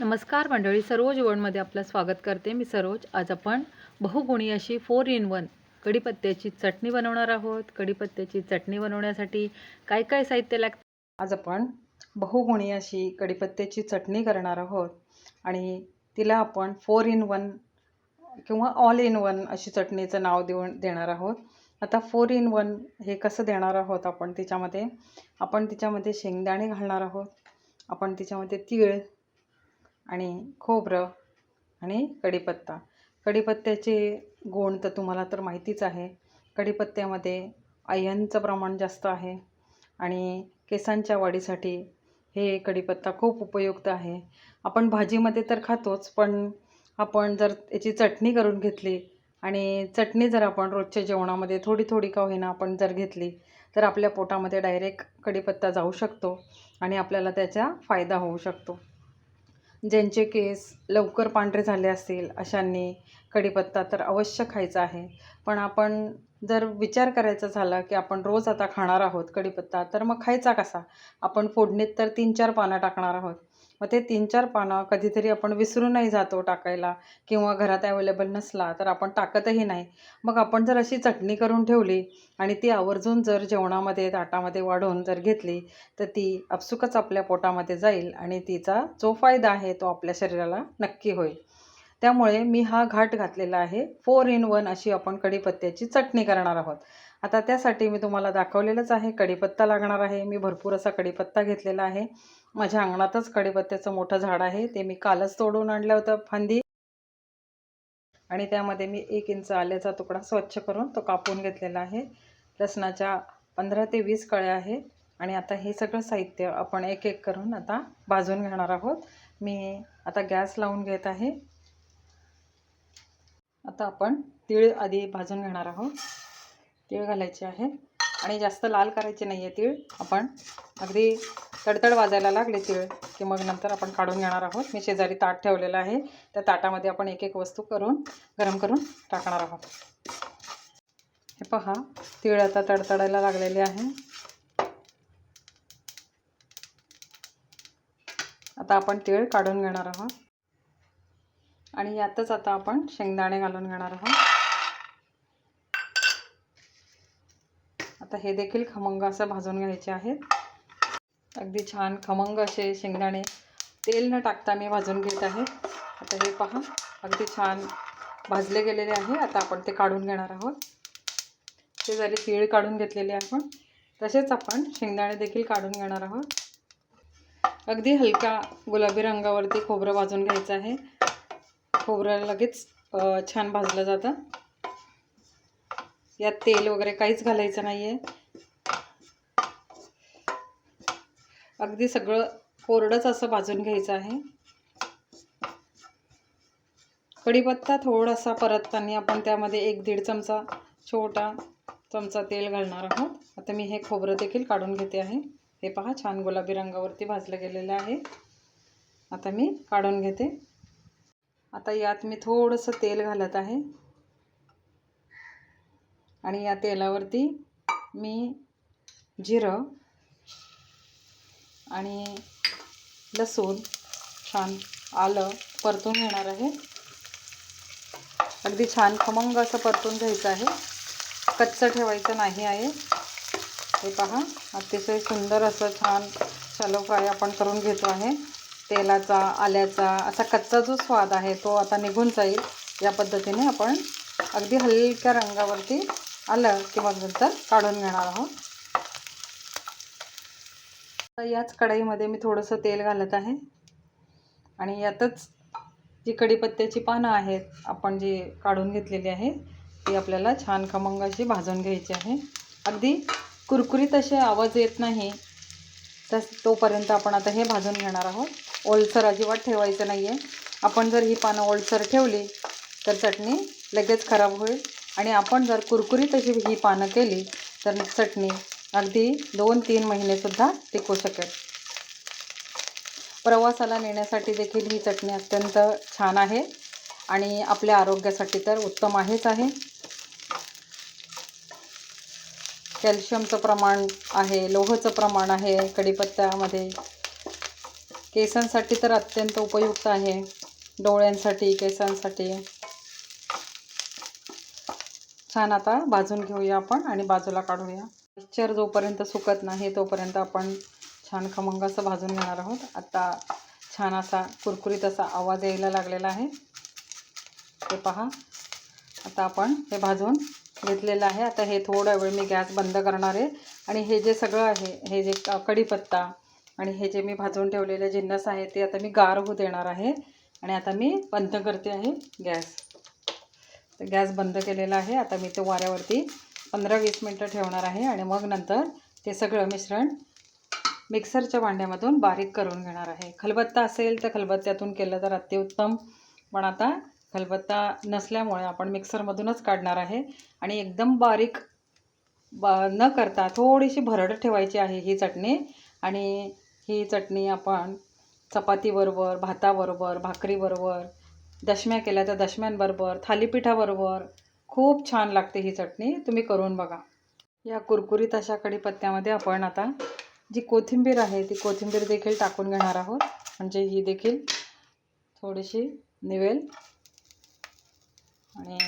नमस्कार मंडळी सरोज वनमध्ये आपलं स्वागत करते. मी सरोज. आज आपण बहुगुणी अशी फोर इन वन कढीपत्त्याची चटणी बनवणार आहोत. कढीपत्त्याची चटणी बनवण्यासाठी काय काय साहित्य लागतं? आज आपण बहुगुणी अशी कढीपत्त्याची चटणी करणार आहोत. आणि तिला आपण फोर इन वन किंवा ऑल इन वन अशी चटणीचं नाव देऊन देणार आहोत. आता फोर इन वन हे कसं देणार आहोत आपण? तिच्यामध्ये आपण तिच्यामध्ये शेंगदाणे घालणार आहोत. आपण तिच्यामध्ये तीळ आणि खोबरं आणि कढीपत्ता. कढीपत्त्याचे गुण तर तुम्हाला तर माहितीच आहे. कढीपत्त्यामध्ये आयनचं प्रमाण जास्त आहे आणि केसांच्या वाढीसाठी हे कढीपत्ता खूप उपयुक्त आहे. आपण भाजीमध्ये तर खातोच पण आपण जर याची चटणी करून घेतली आणि चटणी जर आपण रोजच्या जेवणामध्ये थोडी थोडी का होईना आपण जर घेतली तर आपल्या पोटामध्ये डायरेक्ट कढीपत्ता जाऊ शकतो आणि आपल्याला त्याचा फायदा होऊ शकतो. ज्यांचे केस लवकर पांढरे झाले असतील अशांनी कढीपत्ता तर अवश्य खायचा आहे. पण आपण जर विचार करायचा झाला की आपण रोज आता खाणार आहोत कढीपत्ता तर मग खायचा कसा? आपण फोडणीत तर तीन चार पानं टाकणार आहोत. मग ते तीन चार पानं कधीतरी आपण विसरूनही जातो टाकायला किंवा घरात अवेलेबल नसला तर आपण टाकतही नाही. मग आपण जर अशी चटणी करून ठेवली आणि ती आवर्जून जर जेवणामध्ये ताटामध्ये वाढवून जर घेतली तर ती आपसुकच आपल्या पोटामध्ये जाईल आणि तिचा जो फायदा आहे तो आपल्या शरीराला नक्की होईल. त्यामुळे मी हा घाट घातलेला आहे. फोर इन वन अशी आपण कढीपत्त्याची चटणी करणार आहोत. आता त्यासाठी मी तुम्हाला दाखवलेलंच आहे. कढीपत्ता लागणार आहे. मी भरपूर असा कढीपत्ता घेतलेला आहे. माझ्या अंगणातच कडीपत्त्याचं मोठं झाड आहे. ते मी कालच तोडून आणलं होतं फांदी. आणि त्यामध्ये मी एक इंच आल्याचा तुकडा स्वच्छ करून तो कापून घेतलेला आहे. लसणाच्या पंधरा ते वीस कळ्या आहे आणि आता हे सगळं साहित्य आपण एक एक करून आता भाजून घेणार आहोत. मी आता गॅस लावून घेत आहे. आता आपण तीळ आधी भाजून घेणार आहोत. तीळ घालायचे आहे. आणि जास्त लाल करायचे नाही आहे तीळ. आपण अगदी तडतड वाजायला लागले तीळ की मग नंतर आपण काढून घेणार आहोत. मी शेजारी ताट ठेवलेलं आहे. त्या ताटामध्ये आपण एक एक वस्तू करून गरम करून टाकणार आहोत. हे पहा तीळ आता तडतडायला लागलेले आहे. आता आपण तीळ काढून घेणार आहोत. आणि यातच आता आपण शेंगदाणे घालून घेणार आहोत. आता हे देखील खमंग असं भाजून घ्यायचे आहेत. अगदी छान खमंग असे शेंगदाणे तेल न टाकता मी भाजून घेत आहे. आता हे पहा अगदी छान भाजले गेलेले आहे. आता आपण ते काढून घेणार आहोत. ते जरी तीळ काढून घेतलेले आपण. तसेच आपण शेंगदाणे देखील काढून घेणार आहोत. अगदी हलका गुलाबी रंगावरती खोबरं भाजून घ्यायचं आहे. खोबरं लगेच छान भाजलं जातं. यात तेल वगैरे काहीच घालायचं नाही आहे अगदी सगळं कोरडंच असं भाजून घ्यायचं आहे. कढीपत्ता थोडासा परतताना आपण त्यामध्ये एक दीड चमचा छोटा चमचा तेल घालणार आहोत. आता मी हे खोबरं देखील काढून घेते आहे. हे पहा छान गुलाबी रंगावरती भाजलं गेलेलं आहे. आता मी काढून घेते. आता यात मी थोडंसं तेल घालत आहे. आणि या तेलावरती मी जिरं आणि लसूण छान आलं परतून घेणार आहे. अगदी छान खमंग असं परतून घ्यायचं आहे. कच्चं ठेवायचं नाही आहे. हे पहा अतिशय सुंदर असं छान शालो फ्राय आपण करून घेतो आहे. तेलाचा आल्याचा असा कच्चा जो स्वाद आहे तो आता निघून जाईल. या पद्धतीने आपण अगदी हलक्या रंगावरती आलं की मग नंतर काढून घेणार आहोत. तर याच कढईमध्ये मी थोडंसं तेल घालत आहे. आणि यातच जी कढीपत्त्याची पानं आहेत आपण जी काढून घेतलेली आहे ती आपल्याला छान खमंग अशी भाजून घ्यायची आहे. अगदी कुरकुरीत असे आवाज येत नाही तस तोपर्यंत आपण आता हे भाजून घेणार आहोत. ओलसर अजिबात ठेवायचं नाही आहे आपण जर ही पानं ओलसर ठेवली तर चटणी लगेच खराब होईल. आणि आपण जर कुरकुरीत अशी ही पानं केली तर चटणी अगदी दोन तीन महिनेसुद्धा टिकू शकेल. प्रवासाला नेण्यासाठी देखील ही चटणी अत्यंत छान आहे आणि आपल्या आरोग्यासाठी तर उत्तम आहेच आहे. कॅल्शियमचं प्रमाण आहे लोहचं प्रमाण आहे कढीपत्त्यामध्ये केसांसाठी तर अत्यंत उपयुक्त आहे. डोळ्यांसाठी केसांसाठी. छान आता भाजून घेऊया आपण आणि बाजूला काढूया. मिक्सचर जोपर्यंत सुकत नाही तोपर्यंत आपण छान खमंग असं भाजून घेणार आहोत. आता छान असा कुरकुरीत असा आवाज यायला लागलेला आहे. ते पहा. आता आपण हे भाजून घेतलेलं आहे. आता हे थोडा वेळ मी गॅस बंद करणार आहे. आणि हे जे सगळं आहे हे जे क- कढीपत्ता आणि हे जे मी भाजून ठेवलेले जिन्नस आहे ते आता मी गार होऊ देणार आहे. आणि आता मी बंद करते आहे गॅस. तर गॅस बंद केलेला आहे. आता मी ते वाऱ्यावरती पंधरा वीस मिनटं ठेवणार आहे आणि मग नंतर ते सगळं मिश्रण मिक्सरच्या भांड्यामधून बारीक करून घेणार आहे. खलबत्ता असेल तर खलबत्त्यातून केलं तर अतिउत्तम. पण आता खलबत्ता नसल्यामुळे आपण मिक्सरमधूनच काढणार आहे. आणि एकदम बारीक ब न करता थोडीशी भरड ठेवायची आहे ही चटणी. आणि ही चटणी आपण चपातीबरोबर भाताबरोबर भाकरीबरोबर दशम्या केल्या तर दशम्यांबरोबर थालीपीठाबरोबर. खूप छान लागते ही चटणी. तुम्ही करून बघा. या कुरकुरीत अशा कढीपत्त्यामध्ये आपण आता जी कोथिंबीर आहे ती कोथिंबीर देखील टाकून घेणार आहोत. म्हणजे ही देखील थोडीशी निवेल. आणि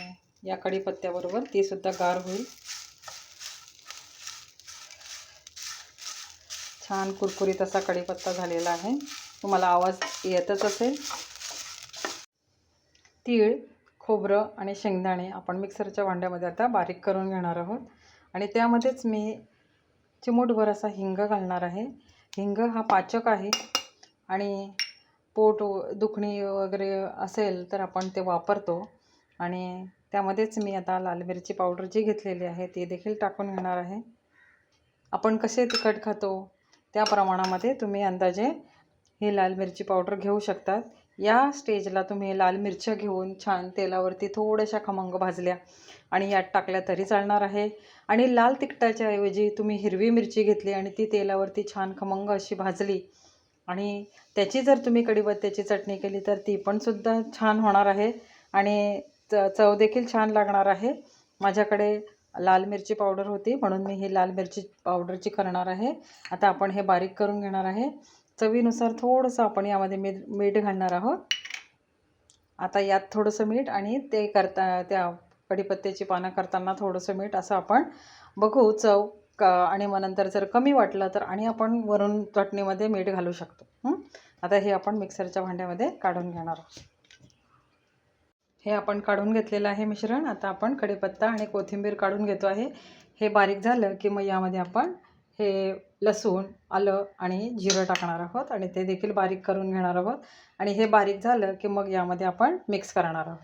या कढीपत्त्याबरोबर ती सुद्धा गार होईल. छान कुरकुरीत असा कढीपत्ता झालेला आहे. तुम्हाला आवाज येतच असेल. तीळ खोबरं आणि शेंगदाणे आपण मिक्सरच्या भांड्यामध्ये आता बारीक करून घेणार आहोत. आणि त्यामध्येच मी चिमूटभर असा हिंग घालणार आहे. हिंग हा पाचक आहे. आणि पोट व- दुखणी वगैरे असेल तर आपण ते वापरतो. आणि त्यामध्येच मी आता लाल मिरची पावडर जी घेतलेली आहे ती देखील टाकून घेणार आहे. आपण कसे तिखट खातो त्या प्रमाणामध्ये तुम्ही अंदाजे ही लाल मिरची पावडर घेऊ शकतात. या स्टेजला तुम्ही लाल मिरच्या घेऊन छान तेलावरती थोड्याशा खमंग भाजल्या आणि यात टाकल्या तरी चालणार आहे. आणि लाल तिखटाच्या ऐवजी तुम्ही हिरवी मिरची घेतली आणि ती तेलावरती छान खमंग अशी भाजली. आणि त्याची जर तुम्ही कढीपत्त्याची चटणी केली तर ती पण सुद्धा छान होणार आहे. आणि च चव देखील छान लागणार आहे. माझ्याकडे लाल मिरची पावडर होती म्हणून मी ही लाल मिरची पावडरची करणार आहे. आता आपण हे बारीक करून घेणार आहे. चवीनुसार थोडंसं आपण यामध्ये मीठ मीठ घालणार आहोत. आता यात थोडंसं मीठ आणि ते करता त्या कढीपत्त्याची पानं करताना थोडंसं मीठ असं आपण बघू. चव क आणि मग नंतर जर कमी वाटलं तर आणि आपण वरून चटणीमध्ये मीठ घालू शकतो. आता हे आपण मिक्सरच्या भांड्यामध्ये काढून घेणार आहोत. हे आपण काढून घेतलेलं आहे मिश्रण. आता आपण कढीपत्ता आणि कोथिंबीर काढून घेतो आहे. हे बारीक झालं की मग यामध्ये आपण हे लसूण आलं आणि जिरं टाकणार आहोत आणि ते देखील बारीक करून घेणार आहोत. आणि हे बारीक झालं की मग यामध्ये आपण मिक्स करणार आहोत.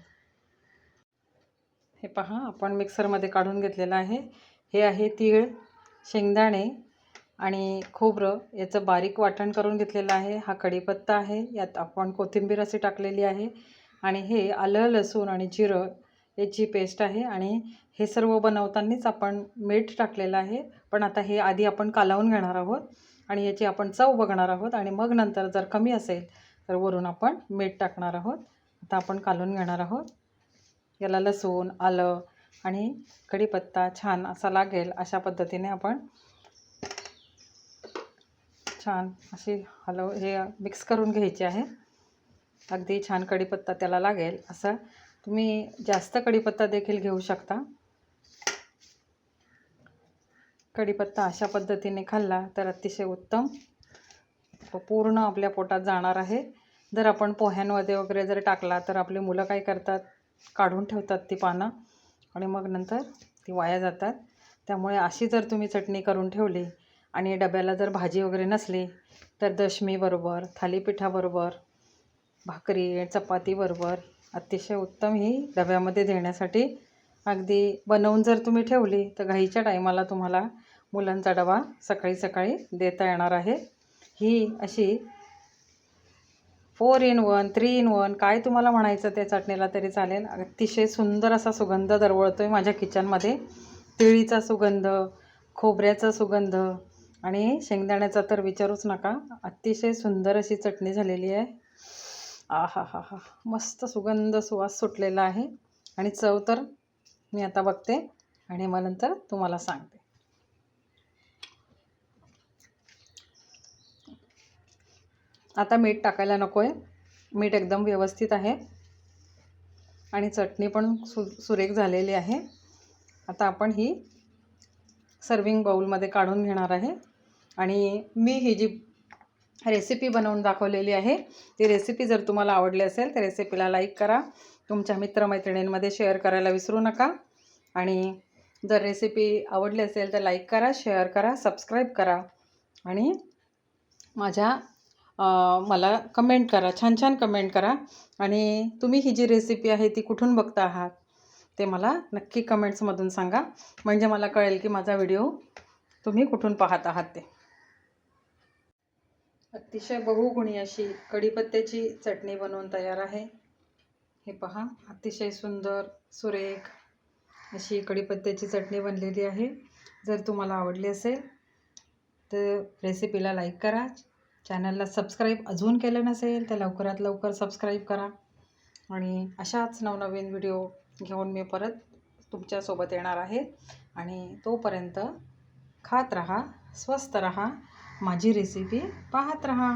हे पहा आपण मिक्सरमध्ये काढून घेतलेलं आहे. हे आहे तीळ शेंगदाणे आणि खोबरं. याचं बारीक वाटण करून घेतलेलं आहे. हा कढीपत्ता आहे. यात आपण कोथिंबीर अशी टाकलेली आहे. आणि हे आलं लसूण आणि जिरं याची पेस्ट आहे आणि हे सर्व बनवतानाच आपण मीठ टाकलेलं आहे. पण आता हे आधी आपण कालावून घेणार आहोत आणि याची आपण चव बघणार आहोत आणि मग नंतर जर कमी असेल तर वरून आपण मीठ टाकणार आहोत. आता आपण कालवून घेणार आहोत. याला लसूण आलं आणि कढीपत्ता छान असा लागेल अशा पद्धतीने आपण छान अशी हलव हे मिक्स करून घ्यायची आहे. अगदी छान कढीपत्ता त्याला लागेल असं तुम्ही जास्त कढीपत्ता देखील घेऊ शकता. कढीपत्ता अशा पद्धतीने खाल्ला तर अतिशय उत्तम तो पूर्ण आपल्या पोटात जाणार आहे. जर आपण पोह्यांमध्ये वगैरे जर टाकला तर आपली मुलं काय करतात? काढून ठेवतात ती पानं आणि मग नंतर ती वाया जातात. त्यामुळे अशी जर तुम्ही चटणी करून ठेवली आणि डब्याला जर भाजी वगैरे नसली तर दशमीबरोबर थालीपीठाबरोबर भाकरी चपातीबरोबर अतिशय उत्तम ही डब्यामध्ये देण्यासाठी. अगदी बनवून जर तुम्ही ठेवली तर घाईच्या टायमाला तुम्हाला मुलांचा डबा सकाळी सकाळी देता येणार आहे. ही अशी four in one three in one काय तुम्हाला म्हणायचं त्या चटणीला तरी चालेल. अतिशय सुंदर असा सुगंध दरवळतो आहे माझ्या किचनमध्ये. तिळीचा सुगंध खोबऱ्याचा सुगंध आणि शेंगदाण्याचा तर विचारूच नका. अतिशय सुंदर अशी चटणी झालेली आहे. आ हा हा हा मस्त सुगंध सुवास सुटलेला आहे. आणि चव तर मी आता बघते आणि मग नंतर तुम्हाला सांगते. आता मीठ टाकायला नको आहे मीठ एकदम व्यवस्थित आहे. आणि चटणी पण सु सुरेख झालेली आहे. आता आपण ही सर्विंग बाऊलमध्ये काढून घेणार आहे. आणि मी ही जी रेसिपी बनवून दाखवलेली आहे. ती रेसिपी जर तुम्हाला आवडली असेल तर रेसिपीला लाईक करा. तुमच्या मित्रमैत्रिणींमध्ये शेअर करायला विसरू नका. आणि जर रेसिपी आवडली असेल तर लाईक करा शेअर करा सबस्क्राईब करा. आणि माझ्या मला कमेंट करा छान छान कमेंट करा. आणि तुम्ही ही जी रेसिपी आहे ती कुठून बघता आहात ते मला नक्की कमेंट्समधून सांगा. म्हणजे मला कळेल की माझा व्हिडिओ तुम्ही कुठून पाहत आहात ते. अतिशय बहुगुणी अशी कढीपत्त्याची चटणी बनवून तयार आहे. हे पहा अतिशय सुंदर सुरेख अशी कढीपत्त्याची चटणी बनलेली आहे. जर तुम्हाला आवडली असेल तर रेसिपीला लाईक करा. चॅनलला सबस्क्राईब अजून केलं नसेल तर लवकरात लवकर सबस्क्राईब करा. आणि अशाच नवनवीन व्हिडिओ घेऊन मी परत तुमच्यासोबत येणार आहे. आणि तोपर्यंत खात रहा स्वस्त रहा. माझी रेसिपी पाहत रहा.